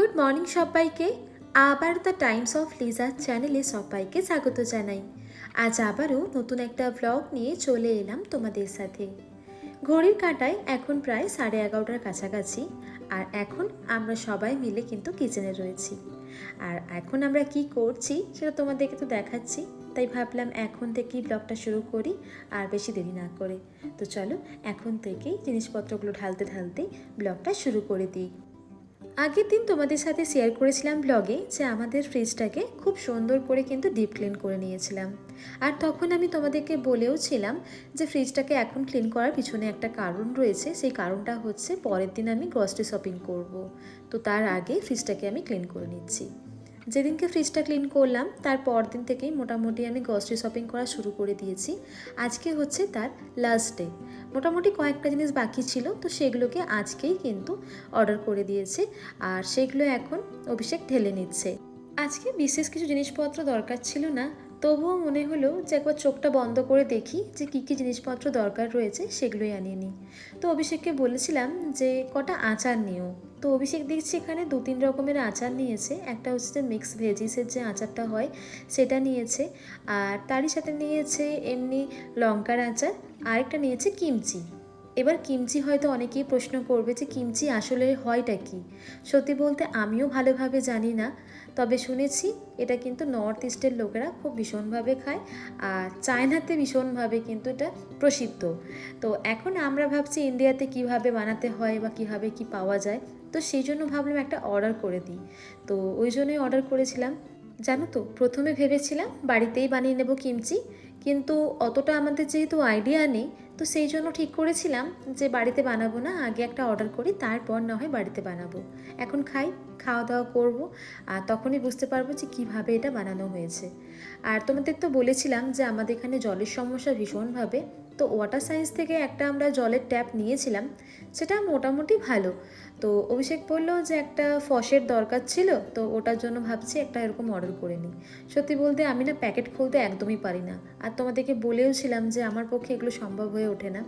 Good morning সবাইকে। আবার the Times of লিজার চ্যানেলে সবাইকে স্বাগত জানাই। আজ আবারও নতুন একটা ব্লগ নিয়ে চলে এলাম তোমাদের সাথে। ঘড়ির কাঁটায় এখন প্রায় সাড়ে এগারোটার কাছাকাছি, আর এখন আমরা সবাই মিলে কিন্তু কিচেনে রয়েছি। আর এখন আমরা কি করছি সেটা তোমাদেরকে তো দেখাচ্ছি, তাই ভাবলাম এখন থেকেই ব্লগটা শুরু করি, আর বেশি দেরি না করে। তো চলো এখন থেকেই জিনিসপত্রগুলো ঢালতে ঢালতে ব্লগটা শুরু করে দিই। আগের দিন তোমাদের সাথে শেয়ার করেছিলাম ব্লগে যে আমাদের ফ্রিজটাকে খুব সুন্দর করে কিন্তু ডিপ ক্লিন করে নিয়েছিলাম। আর তখন আমি তোমাদেরকে বলেও ছিলাম যে ফ্রিজটাকে এখন ক্লিন করার পিছনে একটা কারণ রয়েছে, সেই কারণটা হচ্ছে পরের দিন আমি গ্রসারি শপিং করব। তো তার আগে ফ্রিজটাকে আমি ক্লিন করে নিচ্ছি। যেদিনকে ফ্রিজটা ক্লিন করলাম, তার পরদিন থেকেই মোটামুটি আমি গ্রসারি শপিং করা শুরু করে দিয়েছি। আজকে হচ্ছে তার লাস্ট ডে মোটামুটি কয়েকটা জিনিস বাকি ছিল, তো সেগুলোকে আজকেই কিন্তু অর্ডার করে দিয়েছে আর সেগুলো এখন অভিষেক ঢেলে নিচ্ছে। আজকে বিশেষ কিছু জিনিসপত্র দরকার ছিল না, তবুও মনে হলো যে একবার চোখটা বন্ধ করে দেখি যে কী কী জিনিসপত্র দরকার রয়েছে, সেগুলোই আনিয়ে নিই। তো অভিষেককে বলেছিলাম যে কটা আচার নিও। তো অভিষেক দেখছি এখানে দু তিন রকমের আচার নিয়েছে। একটা হচ্ছে যে মিক্স ভেজিসের যে আচারটা হয়, সেটা নিয়েছে। আর তারই সাথে নিয়েছে এমনি লঙ্কার আচার। আরেকটা নিয়েছে কিমচি। এবার কিমচি হয়তো অনেকেই প্রশ্ন করবে যে কিমচি আসলে হয়টা কি? সত্যি বলতে আমিও ভালোভাবে জানি না। তবে শুনেছি এটা কিন্তু নর্থ ইস্টের লোকেরা খুব ভীষণভাবে খায় আর চায়নাতে ভীষণভাবে কিন্তু এটা প্রসিদ্ধ। তো এখন আমরা ভাবছি ইন্ডিয়াতে কীভাবে বানাতে হয় বা কীভাবে কি পাওয়া যায়? তো সেই জন্য ভাবলাম একটা অর্ডার করে দিই। তো ওই জন্যই অর্ডার করেছিলাম। জানো তো, প্রথমে ভেবেছিলাম বাড়িতেই বানিয়ে নেব কিমচি। কিন্তু অতটা আমাদের যেহেতু আইডিয়া নেই তো সেই জন্য ঠিক করেছিলাম যে বাড়িতে বানাবো না, আগে একটা অর্ডার করি, তারপর না হয় বাড়িতে বানাবো। এখন খাই। খাওয়া দাওয়া করব, আর তখনই বুঝতে পারব যে কীভাবে এটা বানানো হয়েছে। আর তোমাদের তো বলেছিলাম যে আমাদের এখানে জলের সমস্যা ভীষণভাবে, তো ওয়াটার সায়েন্স থেকে একটা আমরা জলের ট্যাপ নিয়েছিলাম, সেটা মোটামুটি ভালো। তো অভিষেক বলল যে একটা ফসের দরকার ছিল, তো ওটার জন্য ভাবছি একটা এরকম অর্ডার করে নিই। সত্যি বলতে আমি না প্যাকেট খুলতে একদমই পারি না। আর তোমাদেরকে বলেও ছিলাম যে আমার পক্ষে এগুলো সম্ভব হয়ে ওঠে না,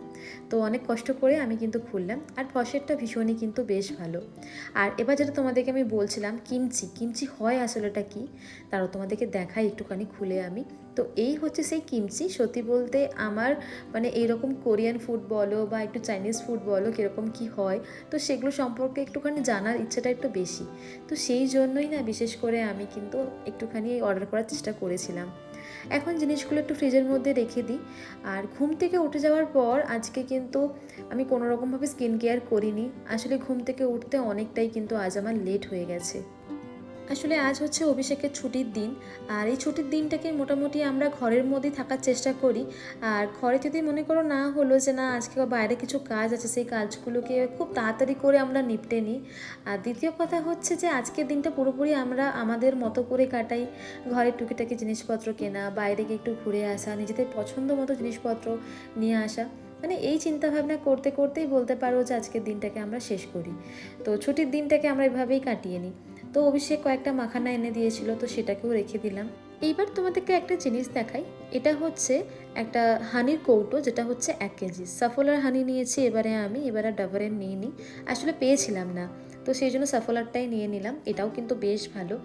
তো অনেক কষ্ট করে আমি কিন্তু খুললাম, আর ফসেরটা ভীষণই কিন্তু বেশ ভালো। আর এবার যেটা তোমাদেরকে আমি বলছিলাম, কিমচি কিমচি হয় আসলে এটা কী? তারও তোমাদেরকে দেখাই, একটুখানি খুলে আমি। তো এই হচ্ছে সেই কিমচি। সত্যি বলতে আমার মানে এইরকম কোরিয়ান ফুড বলো বা একটু চাইনিজ ফুড বলো কীরকম কি হয়, তো সেগুলো সম্পর্কে একটুখানি জানার ইচ্ছাটা একটু বেশি। তো সেই জন্যই না বিশেষ করে আমি কিন্তু একটুখানি অর্ডার করার চেষ্টা করেছিলাম। এখন জিনিসগুলো একটু ফ্রিজের মধ্যে রেখে দিই। আর ঘুম থেকে উঠে যাওয়ার পর আজকে কিন্তু আমি কোনোরকমভাবে স্কিন কেয়ার করিনি। আসলে ঘুম থেকে উঠতে অনেকটাই কিন্তু আজ আমার লেট হয়ে গেছে। আসলে আজ হচ্ছে অভিষেকের ছুটির দিন, আর এই ছুটির দিনটাকে মোটামুটি আমরা ঘরের মধ্যেই থাকার চেষ্টা করি। আর ঘরে যদি মনে করো না হলো যে না, আজকে বাইরে কিছু কাজ আছে, সেই কাজগুলোকে খুব তাড়াতাড়ি করে আমরা নিপটে নিই। আর দ্বিতীয় কথা হচ্ছে যে, আজকের দিনটা পুরোপুরি আমরা আমাদের মতো করে কাটাই। ঘরের টুকিটাকি জিনিসপত্র কেনা, বাইরে গিয়ে একটু ঘুরে আসা, নিজেদের পছন্দ মতো জিনিসপত্র নিয়ে আসা। মানে এই চিন্তাভাবনা করতে, করতেই বলতে পারো যে, আজকের দিনটাকে আমরা শেষ করি। তো ছুটির দিনটাকে আমরা এভাবেই কাটিয়ে নিই। তো অভিষেক কয়েকটা মাখানা এনে দিয়েছিল, তো সেটাকেও রেখে দিলাম। এইবার তোমাদেরকে একটা জিনিস দেখাই। এটা হচ্ছে একটা হানির কৌটো, যেটা হচ্ছে এক কেজি। সাফলার হানি নিয়েছি, এবারে আমি, এবারে ডাবরের নিয়ে নিই আসলে পেয়েছিলাম না। তো সেই জন্য সাফলারটাই নিয়ে নিলাম। এটাও কিন্তু বেশ ভালো।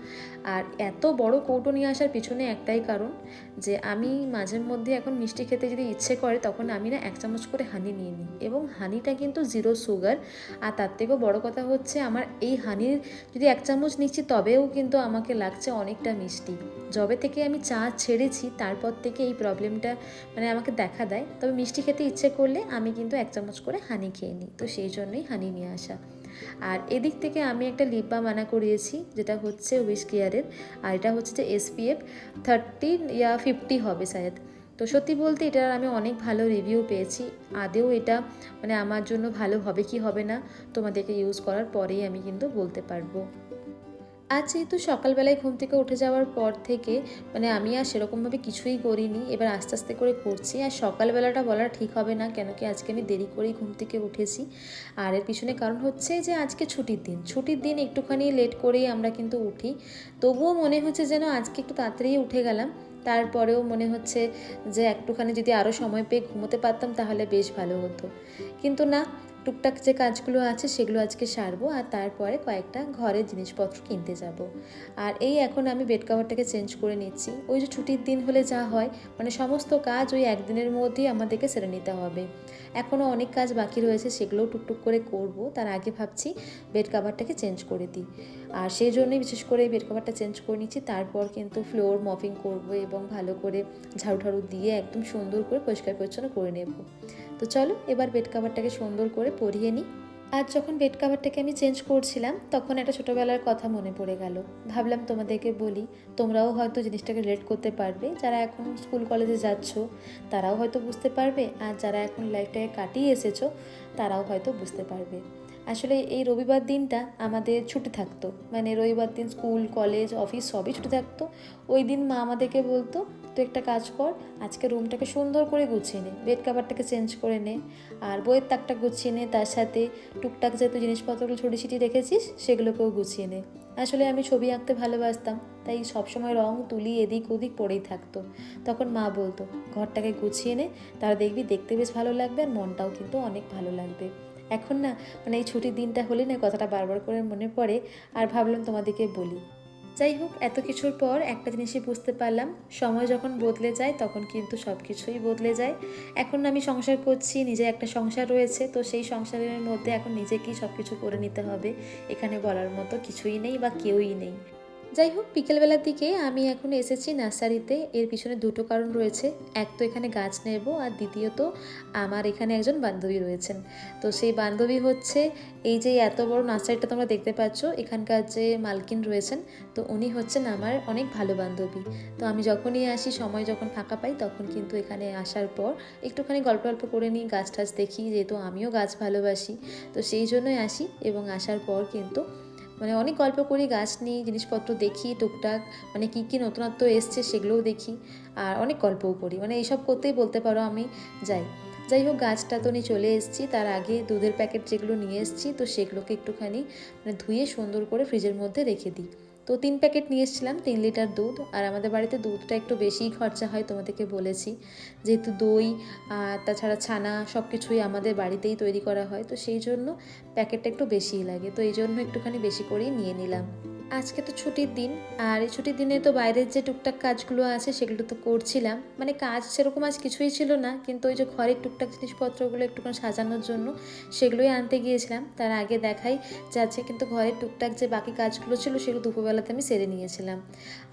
আর এত বড় কৌটো নিয়ে আসার পিছনে একটাই কারণ যে, আমি মাঝের মধ্যে এখন মিষ্টি খেতে যদি ইচ্ছে করে, তখন আমি না এক চামচ করে হানি নিয়ে নিই। এবং হানিটা কিন্তু জিরো সুগার আর তার থেকেও বড় কথা হচ্ছে, আমার এই হানির যদি এক চামচ নিচ্ছি, তবেও কিন্তু আমাকে লাগছে অনেকটা মিষ্টি। যবে থেকে আমি চা ছেড়েছি, তারপর থেকে এই প্রবলেমটা মানে আমাকে দেখা দেয়। তবে মিষ্টি খেতে ইচ্ছে করলে আমি কিন্তু এক চামচ করে হানি খেয়ে নিই। তো সেই জন্যই হানি নিয়ে আসা। আর এদিক থেকে আমি একটা লিপ বাম আনা করিয়েছি, যেটা হচ্ছে উইশ কেয়ারের আর এটা হচ্ছে যে এসপিএফ থার্টি ইয়া ফিফটি হবে শায়দ। তো সত্যি বলতে এটার আমি অনেক ভালো রিভিউ পেয়েছি, আদেও এটা মানে আমার জন্য ভালো হবে কি হবে না তোমাদেরকে ইউজ করার পরেই আমি কিন্তু বলতে পারব। আজ যেহেতু সকালবেলায় ঘুম থেকে উঠে যাওয়ার পর থেকে মানে আমি আর সেরকমভাবে কিছুই করিনি, এবার আস্তে আস্তে করে করছি। আর সকালবেলাটা বলা ঠিক হবে না, কেন কি আজকে আমি দেরি করেই ঘুম থেকে উঠেছি। আর এর পিছনে কারণ হচ্ছে যে, আজকে ছুটির দিন। ছুটির দিন একটুখানি লেট করেই আমরা কিন্তু উঠি। তবুও মনে হচ্ছে যেন আজকে একটু তাড়াতাড়ি উঠে গেলাম। তারপরেও মনে হচ্ছে যে, একটুখানি যদি আরও সময় পেয়ে ঘুমোতে পারতাম, তাহলে বেশ ভালো হতো। কিন্তু না টুকটাক যে কাজগুলো আছে সেগুলো আজকে সারবো আর তারপরে কয়েকটা ঘরের জিনিসপত্র কিনতে যাব। আর এই এখন আমি বেড কাভারটাকে চেঞ্জ করে নিচ্ছি ওই যে ছুটির দিন হলে যা হয় মানে সমস্ত কাজ ওই একদিনের মধ্যেই আমাদেরকে সেরে নিতে হবে এখনও অনেক কাজ বাকি রয়েছে, সেগুলোও টুকটুক করে করব। তার আগে ভাবছি বেড কাভারটাকে চেঞ্জ করে দিই। আর সেই জন্যই বিশেষ করে বেড কাভারটা চেঞ্জ করে নিচ্ছি। তারপর কিন্তু ফ্লোর মপিং করব এবং ভালো করে ঝাড়ু ঠাড়ু দিয়ে একদম সুন্দর করে পরিষ্কার পরিচ্ছন্ন করে নেব। তো চলো, এবার বেড কাভারটাকে সুন্দর করে পরিয়ে নিই। আজ যখন বেড কাভারটাকে আমি চেঞ্জ করছিলাম, তখন একটা ছোটোবেলার কথা মনে পড়ে গেল। ভাবলাম তোমাদেরকে বলি, তোমরাও হয়তো জিনিসটাকে রিলেট করতে পারবে। যারা এখন স্কুল কলেজে যাচ্ছ, তারাও হয়তো বুঝতে পারবে। আর যারা এখন লাইফটাকে কাটিয়ে এসেছ, তারাও হয়তো বুঝতে পারবে। আসলে এই রবিবার দিনটা আমাদের ছুটি থাকতো। মানে রবিবার দিন স্কুল, কলেজ, অফিস সবই ছুটি থাকতো। ওই দিন মা আমাদেরকে বলতো, তুই একটা কাজ কর, আজকে রুমটাকে সুন্দর করে গুছিয়ে নে বেড কাভারটাকে চেঞ্জ করে নে, আর বইয়ের তাকটা গুছিয়ে নে, তার সাথে টুকটাক যেহেতু জিনিসপত্রগুলো ছুটি ছিটি রেখেছিস, সেগুলোকেও গুছিয়ে নে। আসলে আমি ছবি আঁকতে ভালোবাসতাম, তাই সবসময় রং, তুলি, এদিক ওদিক পড়েই থাকতো। তখন মা বলতো, ঘরটাকে গুছিয়ে নে তারা দেখবি দেখতে বেশ ভালো লাগবে আর মনটাও কিন্তু অনেক ভালো লাগবে। এখন না মানে এই ছুটির দিনটা হলে না কথাটা বারবার করে মনে পড়ে, আর ভাবলাম তোমাদেরকে বলি। যাই হোক, এত কিছুর পর একটা জিনিসই বুঝতে পারলাম, সময় যখন বদলে যায় তখন কিন্তু সব কিছুই বদলে যায়। এখন আমি সংসার করছি, নিজের একটা সংসার রয়েছে, তো সেই সংসারের মধ্যে এখন নিজেকেই সব কিছু করে নিতে হবে। এখানে বলার মতো কিছুই নেই বা কেউই নেই। যাই হোক, বিকেলবেলার দিকে আমি এখন এসেছি নার্সারিতে। এর পিছনে দুটো কারণ রয়েছে। এক তো এখানে গাছ নেব আর দ্বিতীয়ত আমার এখানে একজন বান্ধবী রয়েছেন। তো সেই বান্ধবী হচ্ছে এই যে এত বড় নার্সারিটা তোমরা দেখতে পাচ্ছ, এখানকার যে মালকিন রয়েছেন, তো উনি হচ্ছেন আমার অনেক ভালো বান্ধবী। তো আমি যখনই আসি, সময় যখন ফাঁকা পাই, তখন কিন্তু এখানে আসার পর একটুখানি গল্প গল্প করে নিই, গাছ টাছ দেখি, যেহেতু আমিও গাছ ভালোবাসি। তো সেই জন্যই আসি এবং আসার পর কিন্তু মানে অনেক গল্প করি, গাছ নিয়ে জিনিসপত্র দেখি, টুকটাক মানে কী কী নতুনত্ব এসছে সেগুলোও দেখি আর অনেক গল্পও করি মানে এইসব করতেই বলতে পারো আমি, যাই। যাই হোক, গাছটা তো নিয়ে চলে এসেছি, তার আগে দুধের প্যাকেট যেগুলো নিয়ে এসেছি, তো সেগুলোকে একটুখানি মানে ধুয়ে সুন্দর করে ফ্রিজের মধ্যে রেখে দিই। তো তিন প্যাকেট নিয়ে এসেছিলাম, তিন লিটার দুধ। আর আমাদের বাড়িতে দুধটা একটু বেশিই খরচা হয় তোমাদেরকে বলেছি। যেহেতু দই তাছাড়া ছানা সব কিছুই আমাদের বাড়িতেই তৈরি করা হয়, তো সেই জন্য প্যাকেটটা একটু বেশিই লাগে। তো এই জন্য একটুখানি বেশি করেই নিয়ে নিলাম। আজকে তো ছুটির দিন, আর এই ছুটির দিনে তো বাইরের যে টুকটাক কাজগুলো আছে সেগুলো তো করছিলাম। মানে কাজ সেরকম আজ কিছুই ছিল না, কিন্তু ওই যে ঘরের টুকটাক জিনিসপত্রগুলো একটুখানি সাজানোর জন্য সেগুলোই আনতে গিয়েছিলাম। তার আগে দেখাই যাচ্ছে কিন্তু ঘরের টুকটাক যে বাকি কাজগুলো ছিল সেগুলো দুপুরবেলাতে আমি সেরে নিয়েছিলাম।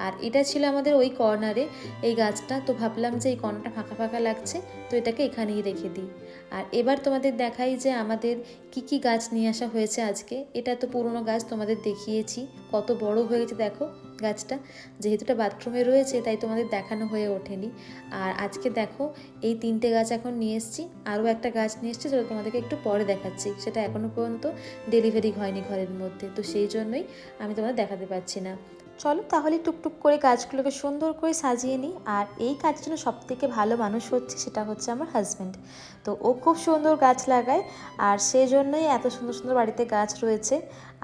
আর এটা ছিল আমাদের ওই কর্নারে, এই গাছটা। তো ভাবলাম যে এই কর্নারটা ফাঁকা ফাঁকা লাগছে, তো এটাকে এখানেই রেখে দিই। আর এবার তোমাদের দেখাই যে আমাদের কি কি গাছ নিয়ে আসা হয়েছে আজকে। এটা তো পুরনো গাছ, তোমাদের দেখিয়েছি। কত বড় হয়েছে দেখো গাছটা। যেহেতু এটা বাথরুমে রয়েছে, তাই তোমাদের দেখানো হয়ে ওঠেনি। আর আজকে দেখো এই তিনটে গাছ এখন নিয়ে এসেছি। আরও একটা গাছ নিয়ে এসেছি সেটা তোমাদেরকে একটু পরে দেখাচ্ছি। সেটা এখনও পর্যন্ত ডেলিভারি হয়নি ঘরের মধ্যে। তো সেই জন্যই আমি তোমাদের দেখাতে পারছি না। চলো তাহলে টুকটুক করে গাছগুলোকে সুন্দর করে সাজিয়ে নিই। আর এই কাজের জন্য সব থেকে ভালো মানুষ হচ্ছে সেটা হচ্ছে আমার হাজব্যান্ড তো ও খুব সুন্দর গাছ লাগায় আর সেই জন্যই এত সুন্দর সুন্দর বাড়িতে গাছ রয়েছে।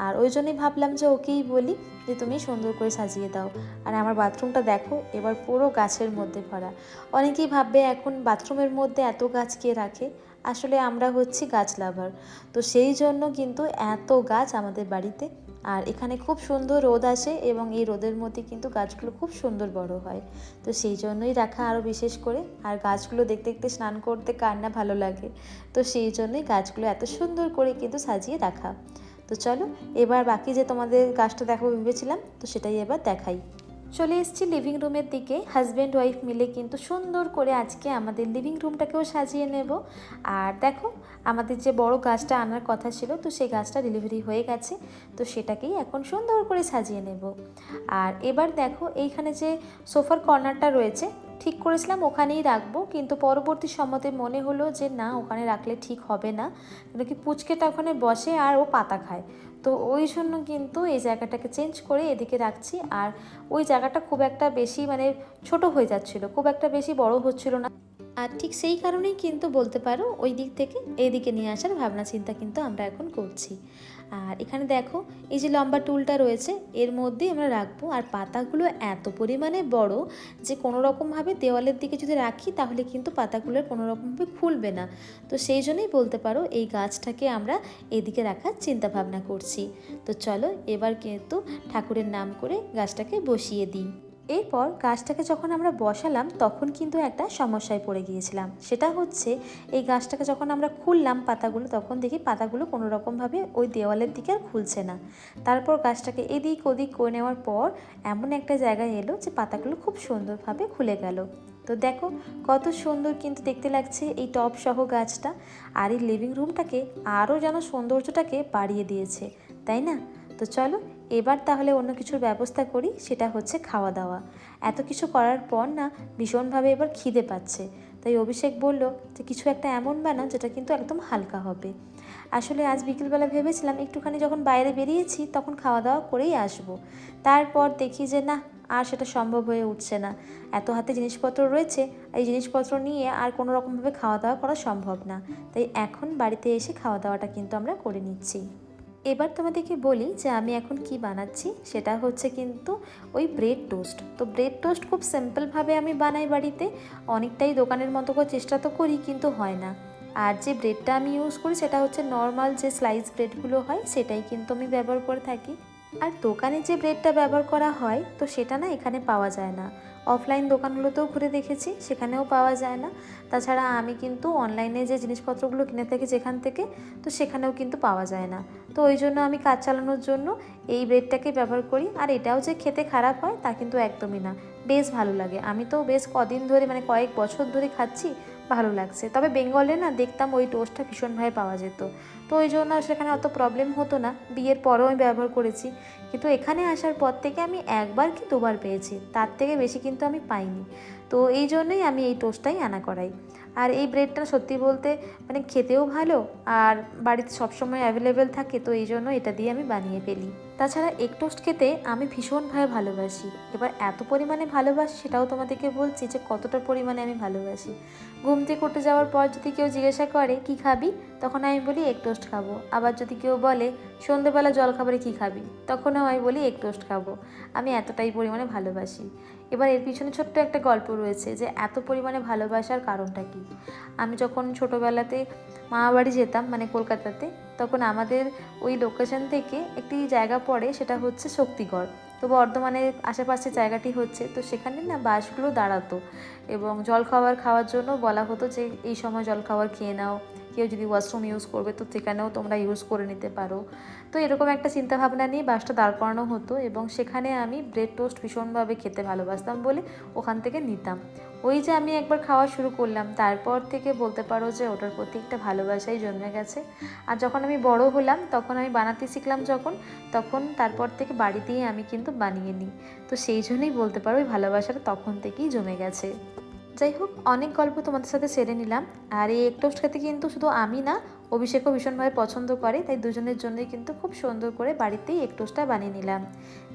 আর ওই জন্যই ভাবলাম যে ওকেই বলি যে তুমি সুন্দর করে সাজিয়ে দাও। আর আমার বাথরুমটা দেখো, এবার পুরো গাছের মধ্যে ভরা। অনেকেই ভাববে এখন বাথরুমের মধ্যে এত গাছ কে রাখে? আসলে আমরা হচ্ছি গাছ লাভার তো সেই জন্য কিন্তু এত গাছ আমাদের বাড়িতে আর এখানে খুব সুন্দর রোদ আসে এবং এই রোদের মধ্যে কিন্তু গাছগুলো খুব সুন্দর বড় হয়। তো সেই জন্যই রাখা আরও বিশেষ করে। আর গাছগুলো দেখতে দেখতে স্নান করতে কার না ভালো লাগে। তো সেই জন্যই গাছগুলো এত সুন্দর করে কিন্তু সাজিয়ে রাখা। তো চলো, এবার বাকি যে তোমাদের গাছটা দেখাবো ভেবেছিলাম, তো সেটাই এবার দেখাই। চলে এসেছি লিভিং রুমের দিকে। হাজব্যান্ড ওয়াইফ মিলে কিন্তু সুন্দর করে আজকে আমাদের লিভিং রুমটাকেও সাজিয়ে নেব। আর দেখো, আমাদের যে বড় গাছটা আনার কথা ছিল, তো সেই গাছটা ডেলিভারি হয়ে গেছে, তো সেটাকেই এখন সুন্দর করে সাজিয়ে নেব। আর এবার দেখো, এইখানে যে সোফার কর্নারটা রয়েছে, ঠিক করেছিলাম, ওখানেই রাখব। কিন্তু পরবর্তী সময়তে মনে হলো যে, না, ওখানে রাখলে ঠিক হবে না। কিন্তু কি পুচকেটা ওখানে বসে আর ও পাতা খায়। তো ওই জন্য কিন্তু এই জায়গাটাকে চেঞ্জ করে এদিকে রাখছি। আর ওই জায়গাটা খুব একটা বেশি মানে ছোট হয়ে যাচ্ছিল, খুব একটা বেশি বড় হচ্ছিল না। আর ঠিক সেই কারণেই কিন্তু বলতে পারো ওই দিক থেকে এদিকে নিয়ে আসার ভাবনা চিন্তা কিন্তু আমরা এখন করছি। আর এখানে দেখো, এই যে লম্বা টুলটা রয়েছে, এর মধ্যেই আমরা রাখব, আর পাতাগুলো এত পরিমাণে বড় যে কোনো রকমভাবে দেওয়ালের দিকে যদি রাখি, তাহলে কিন্তু পাতাগুলোর কোনো রকমভাবে খুলবে না। তো সেই জন্যই বলতে পারো, এই গাছটাকে আমরা এদিকে রাখার চিন্তা ভাবনা করছি। তো চলো, এবার কিন্তু ঠাকুরের নাম করে গাছটাকে বসিয়ে দিই। এরপর গাছটাকে যখন আমরা বসালাম, তখন কিন্তু একটা সমস্যায় পড়ে গিয়েছিলাম। সেটা হচ্ছে, এই গাছটাকে যখন আমরা খুললাম পাতাগুলো, তখন দেখি পাতাগুলো কোনো রকমভাবে ওই দেওয়ালের দিকে আর খুলছে না। তারপর গাছটাকে এদিক ওদিক করে নেওয়ার পর এমন একটা জায়গায় এলো যে পাতাগুলো খুব সুন্দরভাবে খুলে গেল। তো দেখো, কত সুন্দর কিন্তু দেখতে লাগছে এই টপ সহ গাছটা, আর এই লিভিং রুমটাকে আরও যেন সৌন্দর্যটাকে বাড়িয়ে দিয়েছে, তাই না? তো চলো এবার তাহলে অন্য কিছুর ব্যবস্থা করি, সেটা হচ্ছে খাওয়া দাওয়া এত কিছু করার পর না, ভীষণভাবে এবার খিদে পাচ্ছে। তাই অভিষেক বলল যে, কিছু একটা এমন বানাও, যেটা কিন্তু একদম হালকা হবে। আসলে আজ বিকেলবেলা ভেবেছিলাম, একটুখানি যখন বাইরে বেরিয়েছি, তখন খাওয়া দাওয়া করেই আসব। তারপর দেখি যে, না, আর সেটা সম্ভব হয়ে উঠছে না। এত হাতে জিনিসপত্র রয়েছে, এই জিনিসপত্র নিয়ে আর কোনো রকমভাবে খাওয়া দাওয়া করা সম্ভব না। তাই এখন বাড়িতে এসে খাওয়া দাওয়াটা কিন্তু আমরা করে নিচ্ছি। এবার তোমাদেরকে বলি যে আমি এখন কি বানাচ্ছি, সেটা হচ্ছে কিন্তু ওই ব্রেড টোস্ট তো ব্রেড টোস্ট খুব সিম্পলভাবে আমি বানাই বাড়িতে, অনেকটাই দোকানের মতো করে চেষ্টা তো করি, কিন্তু হয় না। আর যে ব্রেডটা আমি ইউজ করি, সেটা হচ্ছে নর্মাল যে স্লাইস ব্রেডগুলো হয়, সেটাই কিন্তু আমি ব্যবহার করে থাকি। আর দোকানে যে ব্রেডটা ব্যবহার করা হয়, তো সেটা না এখানে পাওয়া যায় না। অফলাইন দোকানগুলোতেও ঘুরে দেখেছি, সেখানেও পাওয়া যায় না। তাছাড়া আমি কিন্তু অনলাইনে যে জিনিসপত্রগুলো কিনে থাকি যেখান থেকে, তো সেখানেও কিন্তু পাওয়া যায় না। তো ওই জন্য আমি কাজ চালানোর জন্য এই ব্রেডটাকে ব্যবহার করি। আর এটাও যে খেতে খারাপ হয়, তা কিন্তু একদমই না। বেশ ভালো লাগে। আমি তো বেশ কদিন ধরে মানে কয়েক বছর ধরে খাচ্ছি, ভালো লাগছে। তবে বেঙ্গলে না দেখতাম ওই টোস্টটা ভীষণভাবে পাওয়া যেত। তো ওই জন্য সেখানে অত প্রবলেম হতো না। বিয়ের পরেও আমি ব্যবহার করেছি। কিন্তু এখানে আসার পর থেকে আমি একবার কি দুবার পেয়েছি। তার থেকে বেশি কিন্তু আমি পাইনি। তো এই জন্যই আমি এই টোস্টটাই আনা করাই। আর এই ব্রেডটা সত্যি বলতে মানে খেতেও ভালো, আর বাড়িতে সবসময় অ্যাভেলেবেল থাকে, তো এই জন্য এটা দিয়ে আমি বানিয়ে ফেলি। তাছাড়া এগ টোস্ট খেতে আমি ভীষণভাবে ভালোবাসি। এবার এত পরিমাণে ভালোবাসি সেটাও তোমাদেরকে বলছি যে কতটা পরিমাণে আমি ভালোবাসি। ঘুম থেকে যাওয়ার পর যদি কেউ জিজ্ঞাসা করে, কি খাবি? তখন আমি বলি এগ টোস্ট খাব। আবার যদি কেউ বলে সন্ধেবেলা জল খাবারে কী খাবি? তখনও আমি বলি এগ টোস্ট খাব। আমি এতটাই পরিমাণে ভালোবাসি। এবার এর পিছনে ছোট্ট একটা গল্প রয়েছে যে এত পরিমাণে ভালোবাসার কারণটা কি? আমি যখন ছোটোবেলাতে মামাবাড়ি যেতাম মানে কলকাতাতে তখন আমাদের ওই লোকেশন থেকে একটি জায়গা পড়ে, সেটা হচ্ছে শক্তিগড়। তো বর্ধমানের আশেপাশে জায়গাটি হচ্ছে, তো সেখানে না বাসগুলো দাঁড়াতো এবং জলখাবার খাওয়ার জন্য বলা হতো যে, এই সময় জলখাবার খেয়ে নাও। কেউ যদি ওয়াশরুম ইউজ করবে, তো সেখানেও তোমরা ইউজ করে নিতে পারো। তো এরকম একটা চিন্তাভাবনা নিয়ে বাসটা দাঁড় করানো হতো এবং সেখানে আমি ব্রেড টোস্ট ভীষণভাবে খেতে ভালোবাসতাম বলে ওখান থেকে নিতাম। ওই যে আমি একবার খাওয়া শুরু করলাম, তারপর থেকে বলতে পারো যে ওটার প্রতি একটা ভালোবাসাই জন্মে গেছে। আর যখন আমি বড় হলাম, তখন আমি বানাতে শিখলাম যখন, তখন তারপর থেকে বাড়িতেই আমি কিন্তু বানিয়ে নিই। তো সেই জন্যই বলতে পারো ওই ভালোবাসাটা তখন থেকেই জমে গেছে। যাই হোক, অনেক গল্প তোমাদের সাথে সেরে নিলাম। আর এই এক টোস্ট খেতে কিন্তু শুধু আমি না, অভিষেকও ভীষণভাবে পছন্দ করে, তাই দুজনের জন্যই কিন্তু খুব সুন্দর করে বাড়িতেই এক টোস্টটা বানিয়ে নিলাম।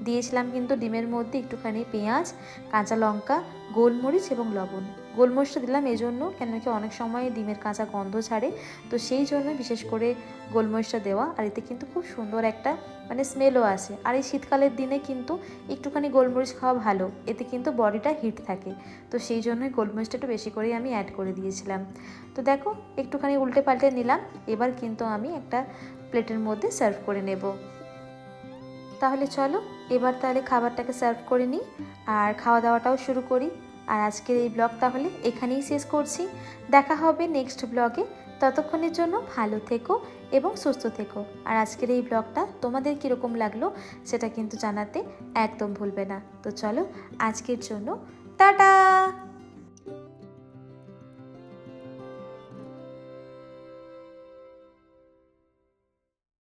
দিয়েছিলাম কিন্তু ডিমের মধ্যে একটুখানি পেঁয়াজ, কাঁচা লঙ্কা গোলমরিচ এবং লবণ। গোলমরিচটা দিলাম এই জন্য কেন কি অনেক সময় ডিমের কাঁচা গন্ধ ছাড়ে, তো সেই জন্য বিশেষ করে গোলমরিচটা দেওয়া, আর এতে কিন্তু খুব সুন্দর একটা মানে স্মেলও আসে। আর এই শীতকালের দিনে কিন্তু একটুখানি গোলমরিচ খাওয়া ভালো, এতে কিন্তু বডিটা হিট থাকে। তো সেই জন্যই গোলমরিচটা একটু বেশি করেই আমি অ্যাড করে দিয়েছিলাম। তো দেখো, একটুখানি উল্টে পাল্টে নিলাম, এবার কিন্তু আমি একটা প্লেটের মধ্যে সার্ভ করে নেব। তাহলে চলো, এবার তাহলে খাবারটাকে সার্ভ করে নিই আর খাওয়া দাওয়াটাও শুরু করি। আর আজকের এই ব্লগ তাহলে এখানেই শেষ করছি। দেখা হবে নেক্সট ব্লগে। ততক্ষণের জন্য ভালো থেকো এবং সুস্থ থেকো। আর আজকের এই ব্লগটা তোমাদের কীরকম লাগল সেটা কিন্তু জানাতে একদম ভুলবে না। তো চলো, আজকের জন্য টাটা!